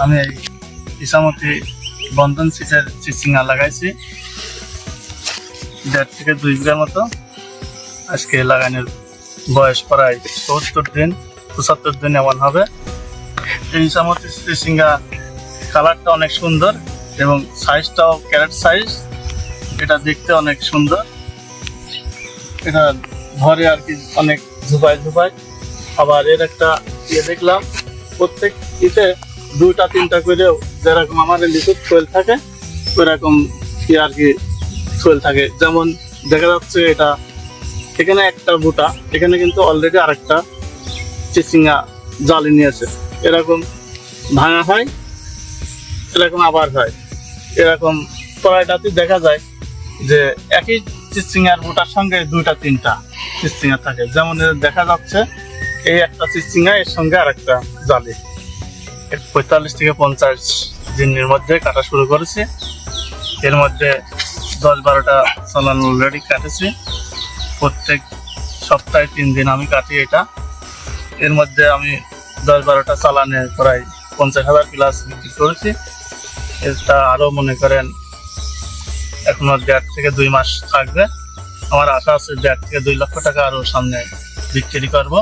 আমি এই ইসামতি বন্ধন সিটের চিচিঙ্গা লাগাইছি। দেড় থেকে দুই বিঘার মতো। আজকে লাগানোর বয়স প্রায় সত্তর দিন, পঁচাত্তর দিন এমন হবে। এই ইসামতি চিচিঙ্গা কালারটা অনেক সুন্দর এবং সাইজটাও ক্যারেট সাইজ এটা দেখতে অনেক সুন্দর। এটা ধরে আর কি অনেক ঝুপায় ঝুপায়। আবার এর একটা ইয়ে দেখলাম, প্রত্যেক ইতে দুইটা, তিনটা করেও যেরকম আমাদের লিকুইড সোয়েল থাকে, ওইরকম কি আর কি সোয়েল থাকে। যেমন দেখা যাচ্ছে এটা, এখানে একটা বুটা, এখানে কিন্তু অলরেডি আরেকটা চিচিঙ্গা জালি নিয়েছে। এরকম ভাঙা হয়, এরকম আবার হয়। এরকম কড়াইটাতে দেখা যায় যে একই চিচিঙ্গার বুটার সঙ্গে দুইটা, তিনটা চিচিঙ্গা থাকে। যেমন দেখা যাচ্ছে, এই একটা চিচিঙ্গা, এর সঙ্গে আরেকটা জালি। পঁয়তাল্লিশ থেকে পঞ্চাশ দিনের মধ্যে কাটা শুরু করেছি। এর মধ্যে দশ বারোটা চালান অলরেডি কাটেছি। প্রত্যেক সপ্তাহে তিন দিন আমি কাটি এটা। এর মধ্যে আমি দশ বারোটা চালানে প্রায় পঞ্চাশ হাজার প্লাস বিক্রি করেছি। এটা আরও মনে করেন এখনও দেড় থেকে দুই মাস থাকবে। আমার আশা আছে দেড় থেকে দুই লক্ষ টাকা আরও সামনে বিক্রি করব।